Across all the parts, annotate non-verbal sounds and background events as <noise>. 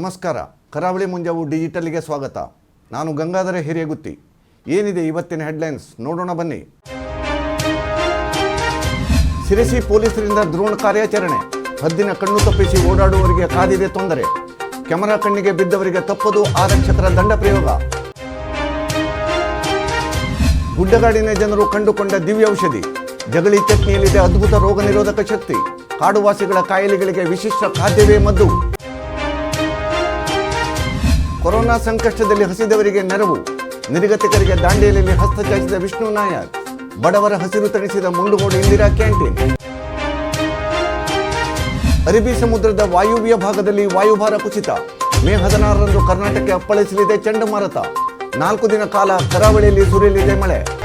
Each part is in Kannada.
ನಮಸ್ಕಾರ. ಕರಾವಳಿ ಮುಂಜಾವು ಡಿಜಿಟಲ್ಗೆ ಸ್ವಾಗತ. ನಾನು ಗಂಗಾಧರ ಹಿರಿಯಗುತ್ತಿ ಏನಿದೆ ಇವತ್ತಿನ ಹೆಡ್ಲೈನ್ಸ್? ನೋಡೋಣ ಬನ್ನಿ. ಸಿರಸಿ ಪೊಲೀಸರಿಂದ ದ್ರೋಣ ಕಾರ್ಯಾಚರಣೆ. ಹದ್ದಿನ ಕಣ್ಣು ತಪ್ಪಿಸಿ ಓಡಾಡುವವರಿಗೆ ಕಾದಿದೆ ತೊಂದರೆ. ಕ್ಯಾಮರಾ ಕಣ್ಣಿಗೆ ಬಿದ್ದವರಿಗೆ ತಪ್ಪದು ಆರಕ್ಷಕರ ದಂಡ ಪ್ರಯೋಗ. ಗುಡ್ಡಗಾಡಿನ ಜನರು ಕಂಡುಕೊಂಡ ದಿವ್ಯ ಔಷಧಿ ಜಗಳಿ ಚಟ್ನಿಯಲ್ಲಿದೆ ಅದ್ಭುತ ರೋಗ ನಿರೋಧಕ ಶಕ್ತಿ. ಕಾಡುವಾಸಿಗಳ ಕಾಯಿಲೆಗಳಿಗೆ ವಿಶಿಷ್ಟ ಖಾದ್ಯವೇ ಮದ್ದು. ಕೊರೋನಾ ಸಂಕಷ್ಟದಲ್ಲಿ ಹಸಿದವರಿಗೆ ನೆರವು. ನಿರ್ಗತಿಕರಿಗೆ ದಾಂಡೇಲಿಯಲ್ಲಿ ಹಸ್ತಚಾಚಿದ ವಿಷ್ಣು ನಾಯಕ್ ಬಡವರ ಹಸಿರು ತಣಿಸಿದ ಮುಂಡುಗೋಡು ಇಂದಿರಾ ಕ್ಯಾಂಟೀನ್. ಅರಬ್ಬಿ ಸಮುದ್ರದ ವಾಯುವ್ಯ ಭಾಗದಲ್ಲಿ ವಾಯುಭಾರ ಕುಸಿತ. ಮೇ ಹದಿನಾರರಂದು ಕರ್ನಾಟಕಕ್ಕೆ ಅಪ್ಪಳಿಸಲಿದೆ ಚಂಡಮಾರುತ. ನಾಲ್ಕು ದಿನ ಕಾಲ ಕರಾವಳಿಯಲ್ಲಿ ಸುರಿಯಲಿದೆ ಮಳೆ.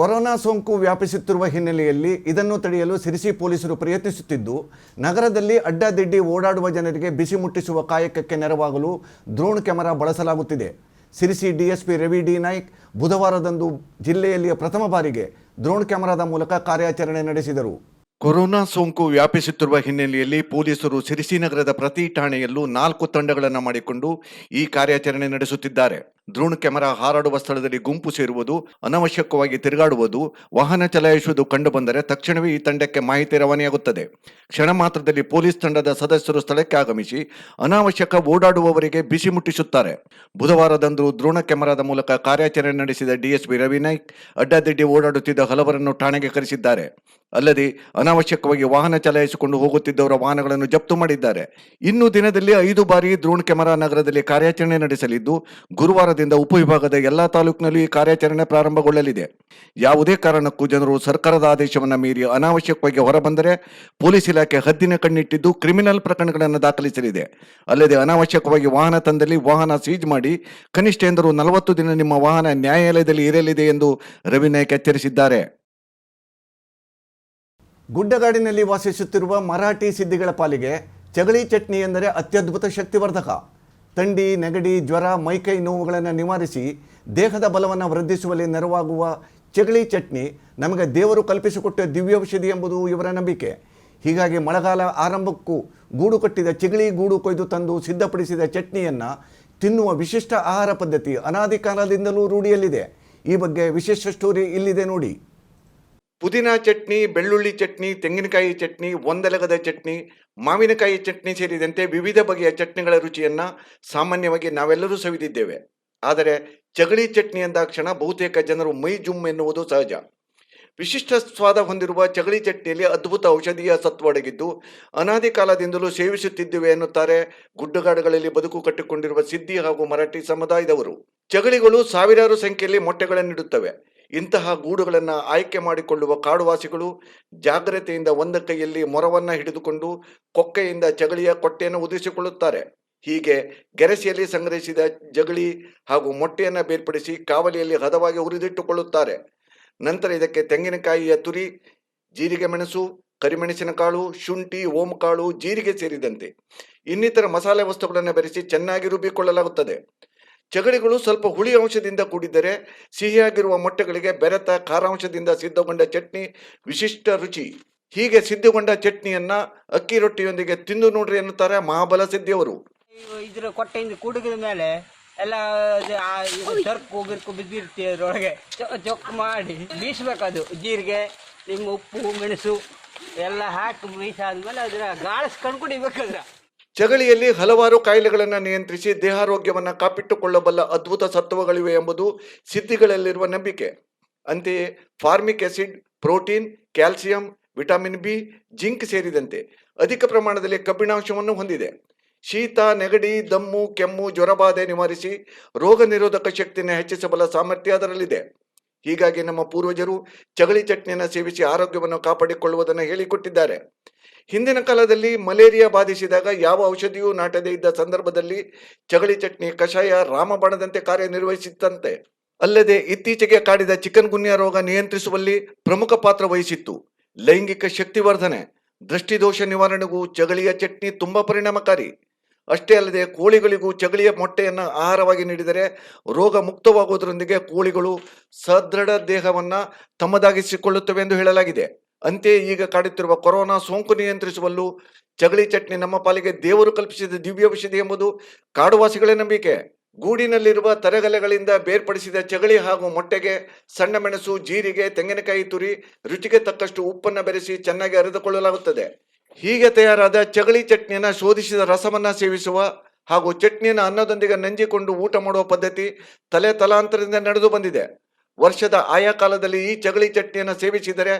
ಕೊರೋನಾ ಸೋಂಕು ವ್ಯಾಪಿಸುತ್ತಿರುವ ಹಿನ್ನೆಲೆಯಲ್ಲಿ ಇದನ್ನು ತಡೆಯಲು ಸಿರಿಸಿ ಪೊಲೀಸರು ಪ್ರಯತ್ನಿಸುತ್ತಿದ್ದು, ನಗರದಲ್ಲಿ ಅಡ್ಡಾದಿಡ್ಡಿ ಓಡಾಡುವ ಜನರಿಗೆ ಬಿಸಿ ಮುಟ್ಟಿಸುವ ಕಾಯಕಕ್ಕೆ ನೆರವಾಗಲು ಡ್ರೋನ್ ಕ್ಯಾಮೆರಾ ಬಳಸಲಾಗುತ್ತಿದೆ. ಸಿರಿಸಿ ಡಿಎಸ್ಪಿ ರವಿ ಡಿ ನಾಯ್ಕ್ ಬುಧವಾರದಂದು ಜಿಲ್ಲೆಯಲ್ಲಿಯ ಪ್ರಥಮ ಬಾರಿಗೆ ಡ್ರೋನ್ ಕ್ಯಾಮೆರಾದ ಮೂಲಕ ಕಾರ್ಯಾಚರಣೆ ನಡೆಸಿದರು. ಕೊರೋನಾ ಸೋಂಕು ವ್ಯಾಪಿಸುತ್ತಿರುವ ಹಿನ್ನೆಲೆಯಲ್ಲಿ ಪೊಲೀಸರು ಸಿರಿಸಿ ನಗರದ ಪ್ರತಿ ಠಾಣೆಯಲ್ಲೂ ನಾಲ್ಕು ತಂಡಗಳನ್ನು ಮಾಡಿಕೊಂಡು ಈ ಕಾರ್ಯಾಚರಣೆ ನಡೆಸುತ್ತಿದ್ದಾರೆ. ಡ್ರೋನ್ ಕ್ಯಾಮೆರಾ ಹಾರಾಡುವ ಸ್ಥಳದಲ್ಲಿ ಗುಂಪು ಸೇರುವುದು, ಅನವಶ್ಯಕವಾಗಿ ತಿರುಗಾಡುವುದು, ವಾಹನ ಚಲಾಯಿಸುವುದು ಕಂಡುಬಂದರೆ ತಕ್ಷಣವೇ ಈ ತಂಡಕ್ಕೆ ಮಾಹಿತಿ ರವಾನೆಯಾಗುತ್ತದೆ. ಕ್ಷಣ ಮಾತ್ರದಲ್ಲಿ ಪೊಲೀಸ್ ತಂಡದ ಸದಸ್ಯರು ಸ್ಥಳಕ್ಕೆ ಆಗಮಿಸಿ, ಅನಾವಶ್ಯಕ ಓಡಾಡುವವರಿಗೆ ಬಿಸಿ ಮುಟ್ಟಿಸುತ್ತಾರೆ. ಬುಧವಾರದಂದು ದ್ರೋಣ ಕ್ಯಾಮೆರಾದ ಮೂಲಕ ಕಾರ್ಯಾಚರಣೆ ನಡೆಸಿದ ಡಿಎಸ್ಪಿ ರವಿ ನಾಯ್ಕ್ ಅಡ್ಡಾದಿಡ್ಡಿ ಓಡಾಡುತ್ತಿದ್ದ ಹಲವರನ್ನು ಠಾಣೆಗೆ ಕರೆಸಿದ್ದಾರೆ. ಅಲ್ಲದೆ, ಅನಾವಶ್ಯಕವಾಗಿ ವಾಹನ ಚಲಾಯಿಸಿಕೊಂಡು ಹೋಗುತ್ತಿದ್ದವರ ವಾಹನಗಳನ್ನು ಜಪ್ತು ಮಾಡಿದ್ದಾರೆ. ಇನ್ನು ದಿನದಲ್ಲಿ ಐದು ಬಾರಿ ದ್ರೋಣ್ ಕ್ಯಾಮೆರಾ ನಗರದಲ್ಲಿ ಕಾರ್ಯಾಚರಣೆ ನಡೆಸಲಿದ್ದು ಗುರುವಾರದಿಂದ ಉಪವಿಭಾಗದ ಎಲ್ಲಾ ತಾಲೂಕಿನಲ್ಲೂ ಈ ಕಾರ್ಯಾಚರಣೆ ಪ್ರಾರಂಭಗೊಳ್ಳಲಿದೆ. ಯಾವುದೇ ಕಾರಣಕ್ಕೂ ಜನರು ಸರ್ಕಾರದ ಆದೇಶವನ್ನು ಮೀರಿ ಅನಾವಶ್ಯಕವಾಗಿ ಹೊರಬಂದರೆ ಪೊಲೀಸ್ ಇಲಾಖೆ ಹದ್ದಿನ ಕಣ್ಣಿಟ್ಟಿದ್ದು ಕ್ರಿಮಿನಲ್ ಪ್ರಕರಣಗಳನ್ನು ದಾಖಲಿಸಲಿದೆ. ಅಲ್ಲದೆ ಅನಾವಶ್ಯಕವಾಗಿ ವಾಹನ ತಂದಲ್ಲಿ ವಾಹನ ಸೀಜ್ ಮಾಡಿ ಕನಿಷ್ಠ ಎಂದರು ನಲವತ್ತು ದಿನ ನಿಮ್ಮ ವಾಹನ ನ್ಯಾಯಾಲಯದಲ್ಲಿ ಇರಲಿದೆ ಎಂದು ರವಿ ನಾಯ್ಕ ಎಚ್ಚರಿಸಿದ್ದಾರೆ. ಗುಡ್ಡಗಾಡಿನಲ್ಲಿ ವಾಸಿಸುತ್ತಿರುವ ಮರಾಠಿ ಸಿದ್ಧಿಗಳ ಪಾಲಿಗೆ ಚಗಳಿ ಚಟ್ನಿ ಎಂದರೆ ಅತ್ಯದ್ಭುತ ಶಕ್ತಿವರ್ಧಕ. ಥಂಡಿ, ನೆಗಡಿ, ಜ್ವರ, ಮೈಕೈ ನೋವುಗಳನ್ನು ನಿವಾರಿಸಿ ದೇಹದ ಬಲವನ್ನು ವೃದ್ಧಿಸುವಲ್ಲಿ ನೆರವಾಗುವ ಚಗಳಿ ಚಟ್ನಿ ನಮಗೆ ದೇವರು ಕಲ್ಪಿಸಿಕೊಟ್ಟ ದಿವ್ಯೌಷಧಿ ಎಂಬುದು ಇವರ ನಂಬಿಕೆ. ಹೀಗಾಗಿ ಮಳೆಗಾಲ ಆರಂಭಕ್ಕೂ ಗೂಡು ಕಟ್ಟಿದ ಚಿಗಳಿ ಗೂಡು ಕೊಯ್ದು ತಂದು ಸಿದ್ಧಪಡಿಸಿದ ಚಟ್ನಿಯನ್ನು ತಿನ್ನುವ ವಿಶಿಷ್ಟ ಆಹಾರ ಪದ್ಧತಿ ಅನಾದಿ ಕಾಲದಿಂದಲೂ ರೂಢಿಯಲ್ಲಿದೆ. ಈ ಬಗ್ಗೆ ವಿಶೇಷ ಸ್ಟೋರಿ ಇಲ್ಲಿದೆ ನೋಡಿ. ಪುದೀನ ಚಟ್ನಿ, ಬೆಳ್ಳುಳ್ಳಿ ಚಟ್ನಿ, ತೆಂಗಿನಕಾಯಿ ಚಟ್ನಿ, ಒಂದೆಲಗದ ಚಟ್ನಿ ಮಾವಿನಕಾಯಿ ಚಟ್ನಿ ಸೇರಿದಂತೆ ವಿವಿಧ ಬಗೆಯ ಚಟ್ನಿಗಳ ರುಚಿಯನ್ನು ಸಾಮಾನ್ಯವಾಗಿ ನಾವೆಲ್ಲರೂ ಸವಿದಿದ್ದೇವೆ. ಆದರೆ ಚಗಳಿ ಚಟ್ನಿ ಎಂದಾಕ್ಷಣ ಬಹುತೇಕ ಜನರು ಮೈ ಜುಮ್ ಎನ್ನುವುದು ಸಹಜ. ವಿಶಿಷ್ಟ ಸ್ವಾದ ಹೊಂದಿರುವ ಚಗಳಿ ಚಟ್ನಿಯಲ್ಲಿ ಅದ್ಭುತ ಔಷಧೀಯ ಸತ್ವ ಅಡಗಿದ್ದು, ಅನಾದಿ ಕಾಲದಿಂದಲೂ ಸೇವಿಸುತ್ತಿದ್ದೇವೆ ಎನ್ನುತ್ತಾರೆ ಗುಡ್ಡಗಾಡುಗಳಲ್ಲಿ ಬದುಕು ಕಟ್ಟಿಕೊಂಡಿರುವ ಸಿದ್ಧಿ ಹಾಗೂ ಮರಾಠಿ ಸಮುದಾಯದವರು. ಚಗಳಿಗಳು ಸಾವಿರಾರು ಸಂಖ್ಯೆಯಲ್ಲಿ ಮೊಟ್ಟೆಗಳನ್ನಿಡುತ್ತವೆ. ಇಂತಹ ಗೂಡುಗಳನ್ನು ಆಯ್ಕೆ ಮಾಡಿಕೊಳ್ಳುವ ಕಾಡುವಾಸಿಗಳು ಜಾಗ್ರತೆಯಿಂದ ಒಂದ ಕೈಯಲ್ಲಿ ಮೊರವನ್ನು ಹಿಡಿದುಕೊಂಡು ಕೊಕ್ಕೆಯಿಂದ ಚಗಳಿಯ ಕೊಟ್ಟೆಯನ್ನು ಉದಿಸಿಕೊಳ್ಳುತ್ತಾರೆ ಹೀಗೆ ಗೆರೆಸಿಯಲ್ಲಿ ಸಂಗ್ರಹಿಸಿದ ಜಗಳಿ ಹಾಗೂ ಮೊಟ್ಟೆಯನ್ನು ಬೇರ್ಪಡಿಸಿ ಕಾವಲಿಯಲ್ಲಿ ಹದವಾಗಿ ಉರಿದಿಟ್ಟುಕೊಳ್ಳುತ್ತಾರೆ ನಂತರ ಇದಕ್ಕೆ ತೆಂಗಿನಕಾಯಿಯ ತುರಿ, ಜೀರಿಗೆ ಮೆಣಸು, ಕರಿಮೆಣಸಿನ ಕಾಳು, ಶುಂಠಿ, ಓಂಕಾಳು, ಜೀರಿಗೆ ಸೇರಿದಂತೆ ಇನ್ನಿತರ ಮಸಾಲೆ ವಸ್ತುಗಳನ್ನು ಬೆರೆಸಿ ಚೆನ್ನಾಗಿ ರುಬ್ಬಿಕೊಳ್ಳಲಾಗುತ್ತದೆ. ಚಗಡಿಗಳು ಸ್ವಲ್ಪ ಹುಳಿ ಅಂಶದಿಂದ ಕೂಡಿದರೆ ಸಿಹಿಯಾಗಿರುವ ಮೊಟ್ಟೆಗಳಿಗೆ ಬೆರೆತ ಖಾರಾಂಶದಿಂದ ಸಿದ್ಧಗೊಂಡ ಚಟ್ನಿ ವಿಶಿಷ್ಟ ರುಚಿ. ಹೀಗೆ ಸಿದ್ಧಗೊಂಡ ಚಟ್ನಿಯನ್ನ ಅಕ್ಕಿ ರೊಟ್ಟಿಯೊಂದಿಗೆ ತಿಂದು ನೋಡ್ರಿ ಎನ್ನುತ್ತಾರೆ ಮಹಾಬಲ ಸಿದ್ಧಿಯವರು. ಇದ್ರ ಕೊಟ್ಟೆಯಿಂದ ಕುಡುಗಿದ ಮೇಲೆ ಎಲ್ಲ ಚರ್ಕು ಗಿರ್ಕು ಬಿದ್ದಿರ್ತಿ ಅದರೊಳಗೆ. ಚೊಕ್ ಮಾಡಿ ಬೀಸ್ಬೇಕದು. ಜೀರಿಗೆ, ನಿಮ್ಮ ಉಪ್ಪು, ಮೆಣಸು ಎಲ್ಲ ಹಾಕಿ ಬೀಸಾದ್ಮೇಲೆ ಅದರ ಗಾಳಿಸ್ಕೊಂಡು ಕುಡಿಬೇಕದ್ರ ಚಗಳಿಯಲ್ಲಿ ಹಲವಾರು ಕಾಯಿಲೆಗಳನ್ನು ನಿಯಂತ್ರಿಸಿ ದೇಹಾರೋಗ್ಯವನ್ನು ಕಾಪಿಟ್ಟುಕೊಳ್ಳಬಲ್ಲ ಅದ್ಭುತ ಸತ್ವಗಳಿವೆ ಎಂಬುದು ಸಿದ್ಧಿಗಳಲ್ಲಿರುವ ನಂಬಿಕೆ. ಅಂತೆಯೇ formic acid, protein, calcium, vitamin B, zinc ಸೇರಿದಂತೆ ಅಧಿಕ ಪ್ರಮಾಣದಲ್ಲಿ ಕಬ್ಬಿಣಾಂಶವನ್ನು ಹೊಂದಿದೆ. ಶೀತ, ನೆಗಡಿ, ದಮ್ಮು, ಕೆಮ್ಮು, ಜ್ವರಬಾಧೆ ನಿವಾರಿಸಿ ರೋಗ ನಿರೋಧಕ ಶಕ್ತಿಯನ್ನು ಹೆಚ್ಚಿಸಬಲ್ಲ ಸಾಮರ್ಥ್ಯ ಅದರಲ್ಲಿದೆ. ಹೀಗಾಗಿ ನಮ್ಮ ಪೂರ್ವಜರು ಚಗಳಿ ಚಟ್ನಿಯನ್ನು ಸೇವಿಸಿ ಆರೋಗ್ಯವನ್ನು ಕಾಪಾಡಿಕೊಳ್ಳುವುದನ್ನು ಹೇಳಿಕೊಟ್ಟಿದ್ದಾರೆ. ಹಿಂದಿನ ಕಾಲದಲ್ಲಿ ಮಲೇರಿಯಾ ಬಾಧಿಸಿದಾಗ ಯಾವ ಔಷಧಿಯೂ ನಾಟದೇ ಇದ್ದ ಸಂದರ್ಭದಲ್ಲಿ ಚಗಳಿ ಚಟ್ನಿ ಕಷಾಯ ರಾಮಬಾಣದಂತೆ ಕಾರ್ಯನಿರ್ವಹಿಸಿತ್ತಂತೆ. ಅಲ್ಲದೆ ಇತ್ತೀಚೆಗೆ ಕಾಡಿದ ಚಿಕನ್ ಗುನ್ಯ ರೋಗ ನಿಯಂತ್ರಿಸುವಲ್ಲಿ ಪ್ರಮುಖ ಪಾತ್ರ ವಹಿಸಿತ್ತು. ಲೈಂಗಿಕ ಶಕ್ತಿವರ್ಧನೆ, ದೃಷ್ಟಿದೋಷ ನಿವಾರಣೆಗೂ ಚಗಳಿಯ ಚಟ್ನಿ ತುಂಬಾ ಪರಿಣಾಮಕಾರಿ. ಅಷ್ಟೇ ಅಲ್ಲದೆ ಕೋಳಿಗಳಿಗೂ ಚಗಳಿಯ ಮೊಟ್ಟೆಯನ್ನು ಆಹಾರವಾಗಿ ನೀಡಿದರೆ ರೋಗ ಮುಕ್ತವಾಗುವುದರೊಂದಿಗೆ ಕೋಳಿಗಳು ಸದೃಢ ದೇಹವನ್ನು ತಮ್ಮದಾಗಿಸಿಕೊಳ್ಳುತ್ತವೆ ಎಂದು ಹೇಳಲಾಗಿದೆ. ಅಂತೆಯೇ ಈಗ ಕಾಡುತ್ತಿರುವ ಕೊರೋನಾ ಸೋಂಕು ನಿಯಂತ್ರಿಸುವಲ್ಲೂ ಚಗಳಿ ಚಟ್ನಿ ನಮ್ಮ ಪಾಲಿಗೆ ದೇವರು ಕಲ್ಪಿಸಿದ ದಿವ್ಯ ಔಷಧಿ ಎಂಬುದು ಕಾಡುವಾಸಿಗಳ ನಂಬಿಕೆ. ಗೂಡಿನಲ್ಲಿರುವ ತರಗಲೆಗಳಿಂದ ಬೇರ್ಪಡಿಸಿದ ಚಗಳಿ ಹಾಗೂ ಮೊಟ್ಟೆಗೆ ಸಣ್ಣ ಮೆಣಸು, ಜೀರಿಗೆ, ತೆಂಗಿನಕಾಯಿ ತುರಿ, ರುಚಿಗೆ ತಕ್ಕಷ್ಟು ಉಪ್ಪನ್ನು ಬೆರೆಸಿ ಚೆನ್ನಾಗಿ ಅರೆದುಕೊಳ್ಳಲಾಗುತ್ತದೆ. ಹೀಗೆ ತಯಾರಾದ ಚಗಳಿ ಚಟ್ನಿಯನ್ನ ಶೋಧಿಸಿದ ರಸವನ್ನ ಸೇವಿಸುವ ಹಾಗೂ ಚಟ್ನಿಯನ್ನು ಅನ್ನದೊಂದಿಗೆ ನಂಜಿಕೊಂಡು ಊಟ ಮಾಡುವ ಪದ್ಧತಿ ತಲೆ ತಲಾಂತರದಿಂದ ನಡೆದು ಬಂದಿದೆ. ವರ್ಷದ ಆಯಾ ಕಾಲದಲ್ಲಿ ಈ ಚಗಳಿ ಚಟ್ನಿಯನ್ನು ಸೇವಿಸಿದರೆ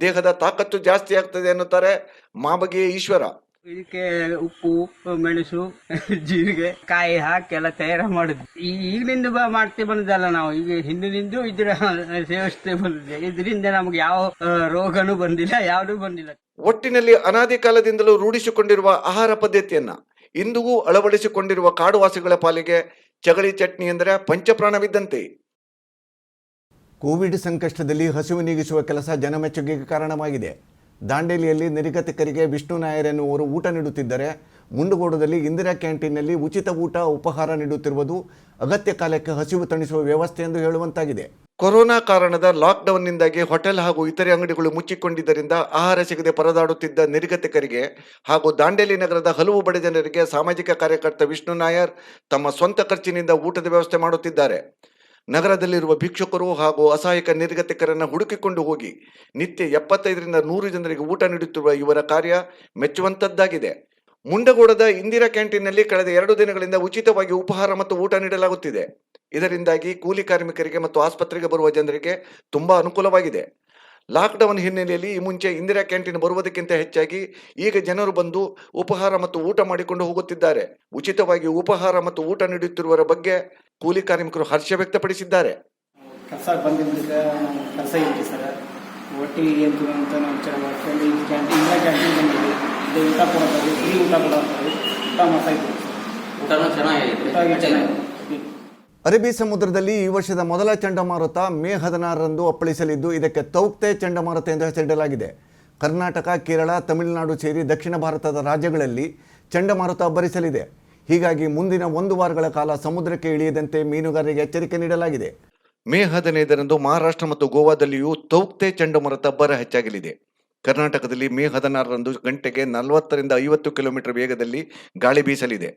ದೇಹದ ತಾಕತ್ತು ಜಾಸ್ತಿ ಆಗ್ತದೆ ಎನ್ನುತ್ತಾರೆ ಮಾಬಗಿಯ ಈಶ್ವರ. ಇದಕ್ಕೆ ಉಪ್ಪು ಮೆಣಸು <laughs> ಜೀರಿಗೆ ಕಾಯಿ ಹಾಕಿ ಎಲ್ಲ ತಯಾರು ಮಾಡುದು ಈ ಈಗಲಿಂದ ಬ- ಬಂದಲ್ಲ ನಾವು. ಈಗ ಹಿಂದಿನಿಂದ ಇದ್ರ <laughs> ಸೇವಿಸ್ತೇ ಬಂದಿದೆ. ಇದರಿಂದ ನಮ್ಗೆ ಯಾವ ರೋಗನು ರೋಗನೂ ಬಂದಿಲ್ಲ ಯಾವುದೂ ಬಂದಿಲ್ಲ. ಒಟ್ಟಿನಲ್ಲಿ ಅನಾದಿ ಕಾಲದಿಂದಲೂ ರೂಢಿಸಿಕೊಂಡಿರುವ ಆಹಾರ ಪದ್ಧತಿಯನ್ನ ಇಂದಿಗೂ ಅಳವಡಿಸಿಕೊಂಡಿರುವ ಕಾಡುವಾಸಿಗಳ ಪಾಲಿಗೆ ಚಗಳಿ ಚಟ್ನಿ ಎಂದರೆ ಪಂಚಪ್ರಾಣವಿದ್ದಂತೆ. ಕೋವಿಡ್ ಸಂಕಷ್ಟದಲ್ಲಿ ಹಸಿವು ನೀಗಿಸುವ ಕೆಲಸ ಜನಮೆಚ್ಚುಗೆಗೆ ಕಾರಣವಾಗಿದೆ. ದಾಂಡೇಲಿಯಲ್ಲಿ ನಿರ್ಗತಿಕರಿಗೆ ವಿಷ್ಣು ನಾಯರ್ ಎನ್ನುವರು ಊಟ ನೀಡುತ್ತಿದ್ದರೆ. ಮುಂಡಗೋಡದಲ್ಲಿ ಇಂದಿರಾ ಕ್ಯಾಂಟೀನ್ನಲ್ಲಿ ಉಚಿತ ಊಟ, ಉಪಹಾರ ನೀಡುತ್ತಿರುವುದು ಅಗತ್ಯ ಕಾಲಕ್ಕೆ ಹಸಿವು ತಣಿಸುವ ವ್ಯವಸ್ಥೆ ಎಂದು ಹೇಳುವಂತಾಗಿದೆ. ಕೊರೋನಾ ಕಾರಣದ ಲಾಕ್ಡೌನ್ನಿಂದಾಗಿ ಹೋಟೆಲ್ ಹಾಗೂ ಇತರೆ ಅಂಗಡಿಗಳು ಮುಚ್ಚಿಕೊಂಡಿದ್ದರಿಂದ ಆಹಾರ ಸಿಗದೆ ಪರದಾಡುತ್ತಿದ್ದ ನಿರ್ಗತಿಕರಿಗೆ ಹಾಗೂ ದಾಂಡೇಲಿ ನಗರದ ಹಲವು ಬಡ ಜನರಿಗೆ ಸಾಮಾಜಿಕ ಕಾರ್ಯಕರ್ತ ವಿಷ್ಣು ನಾಯರ್ ತಮ್ಮ ಸ್ವಂತ ಖರ್ಚಿನಿಂದ ಊಟದ ವ್ಯವಸ್ಥೆ ಮಾಡುತ್ತಿದ್ದಾರೆ. ನಗರದಲ್ಲಿರುವ ಭಿಕ್ಷುಕರು ಹಾಗೂ ಅಸಹಾಯಕ ನಿರ್ಗತಿಕರನ್ನು ಹುಡುಕಿಕೊಂಡು ಹೋಗಿ ನಿತ್ಯ ಎಪ್ಪತ್ತೈದರಿಂದ ನೂರು ಜನರಿಗೆ ಊಟ ನೀಡುತ್ತಿರುವ ಇವರ ಕಾರ್ಯ ಮೆಚ್ಚುವಂತದ್ದಾಗಿದೆ. ಮುಂಡಗೋಡದ ಇಂದಿರಾ ಕ್ಯಾಂಟೀನ್ನಲ್ಲಿ ಕಳೆದ ಎರಡು ದಿನಗಳಿಂದ ಉಚಿತವಾಗಿ ಉಪಹಾರ ಮತ್ತು ಊಟ ನೀಡಲಾಗುತ್ತಿದೆ. ಇದರಿಂದಾಗಿ ಕೂಲಿ ಕಾರ್ಮಿಕರಿಗೆ ಮತ್ತು ಆಸ್ಪತ್ರೆಗೆ ಬರುವ ಜನರಿಗೆ ತುಂಬಾ ಅನುಕೂಲವಾಗಿದೆ. ಲಾಕ್ಡೌನ್ ಹಿನ್ನೆಲೆಯಲ್ಲಿ ಈ ಮುಂಚೆ ಇಂದಿರಾ ಕ್ಯಾಂಟೀನ್ ಬರುವುದಕ್ಕಿಂತ ಹೆಚ್ಚಾಗಿ ಈಗ ಜನರು ಬಂದು ಉಪಹಾರ ಮತ್ತು ಊಟ ಮಾಡಿಕೊಂಡು ಹೋಗುತ್ತಿದ್ದಾರೆ. ಉಚಿತವಾಗಿ ಉಪಹಾರ ಮತ್ತು ಊಟ ನೀಡುತ್ತಿರುವರ ಬಗ್ಗೆ ಕೂಲಿ ಕಾರ್ಮಿಕರು ಹರ್ಷ ವ್ಯಕ್ತಪಡಿಸಿದ್ದಾರೆ. ಕೆಲಸ ಬಂದಿದ್ದಕ್ಕೆ ನಾವು ಕೆಲಸ ಇತ್ತು ಸರ್. ಒಟ್ಟಿಗೆ ಏನು ಅಂತ ನಾವು ವಿಚಾರ ಮಾಡ್ಕೊಂಡು ಕ್ಯಾಂಟೀನ್ ಇಲ್ಲ ಕ್ಯಾಂಟೀನ್ ಬಂದಿದ್ವಿ ಇದು ಊಟ ಕೊಡೋದು ಫ್ರೀ ಊಟ ಕೊಡೋದು ಊಟ ಮಾಡ್ತಾ ಊಟನೂ ಚೆನ್ನಾಗಿದೆ. ಊಟ ಚೆನ್ನಾಗಿ ಅರಬ್ಬಿ ಸಮುದ್ರದಲ್ಲಿ ಈ ವರ್ಷದ ಮೊದಲ ಚಂಡಮಾರುತ ಮೇ ಹದಿನಾರರಂದು ಅಪ್ಪಳಿಸಲಿದ್ದು ಇದಕ್ಕೆ ತೌಕ್ತೆ ಚಂಡಮಾರುತ ಎಂದು ಹೆಸರಿಡಲಾಗಿದೆ. ಕರ್ನಾಟಕ ಕೇರಳ ತಮಿಳುನಾಡು ಸೇರಿ ದಕ್ಷಿಣ ಭಾರತದ ರಾಜ್ಯಗಳಲ್ಲಿ ಚಂಡಮಾರುತ ಅಬ್ಬರಿಸಲಿದೆ. ಹೀಗಾಗಿ ಮುಂದಿನ ಒಂದು ವಾರಗಳ ಕಾಲ ಸಮುದ್ರಕ್ಕೆ ಇಳಿಯದಂತೆ ಮೀನುಗಾರರಿಗೆ ಎಚ್ಚರಿಕೆ ನೀಡಲಾಗಿದೆ. ಮೇ ಹದಿನೈದರಂದು ಮಹಾರಾಷ್ಟ್ರ ಮತ್ತು ಗೋವಾದಲ್ಲಿಯೂ ತೌಕ್ತೆ ಚಂಡಮಾರುತ ಬರ ಹೆಚ್ಚಾಗಲಿದೆ. ಕರ್ನಾಟಕದಲ್ಲಿ ಮೇ ಹದಿನಾರರಂದು ಗಂಟೆಗೆ ನಲವತ್ತರಿಂದ ಐವತ್ತು ಕಿಲೋಮೀಟರ್ ವೇಗದಲ್ಲಿ ಗಾಳಿ ಬೀಸಲಿದೆ.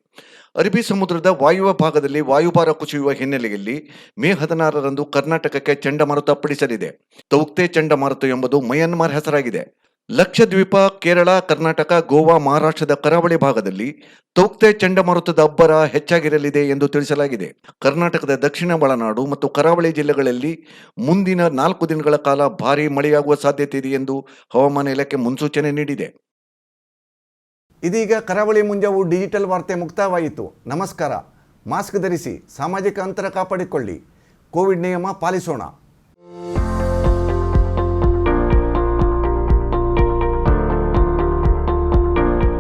ಅರಬ್ಬಿ ಸಮುದ್ರದ ವಾಯುವ್ಯ ಭಾಗದಲ್ಲಿ ವಾಯುಭಾರ ಕುಸಿಯುವ ಹಿನ್ನೆಲೆಯಲ್ಲಿ ಮೇ ಹದಿನಾರರಂದು ಕರ್ನಾಟಕಕ್ಕೆ ಚಂಡಮಾರುತ ಅಪ್ಪಳಿಸಲಿದೆ ತೌಕ್ತೆ ಚಂಡಮಾರುತ ಎಂಬುದು ಮಯನ್ಮಾರ್ ಹೆಸರಾಗಿದೆ. ಲಕ್ಷದ್ವೀಪ, ಕೇರಳ, ಕರ್ನಾಟಕ, ಗೋವಾ, ಮಹಾರಾಷ್ಟ್ರದ ಕರಾವಳಿ ಭಾಗದಲ್ಲಿ ತೌಕ್ತೆ ಚಂಡಮಾರುತದ ಅಬ್ಬರ ಹೆಚ್ಚಾಗಿರಲಿದೆ ಎಂದು ತಿಳಿಸಲಾಗಿದೆ. ಕರ್ನಾಟಕದ ದಕ್ಷಿಣ ಒಳನಾಡು ಮತ್ತು ಕರಾವಳಿ ಜಿಲ್ಲೆಗಳಲ್ಲಿ ಮುಂದಿನ ನಾಲ್ಕು ದಿನಗಳ ಕಾಲ ಭಾರೀ ಮಳೆಯಾಗುವ ಸಾಧ್ಯತೆ ಇದೆ ಎಂದು ಹವಾಮಾನ ಇಲಾಖೆ ಮುನ್ಸೂಚನೆ ನೀಡಿದೆ. ಇದೀಗ ಕರಾವಳಿ ಮುಂಜಾವು ಡಿಜಿಟಲ್ ವಾರ್ತೆ ಮುಕ್ತಾಯವಾಯಿತು. ನಮಸ್ಕಾರ. ಮಾಸ್ಕ್ ಧರಿಸಿ ಸಾಮಾಜಿಕ ಅಂತರ ಕಾಪಾಡಿಕೊಳ್ಳಿ. ಕೋವಿಡ್ ನಿಯಮ ಪಾಲಿಸೋಣ.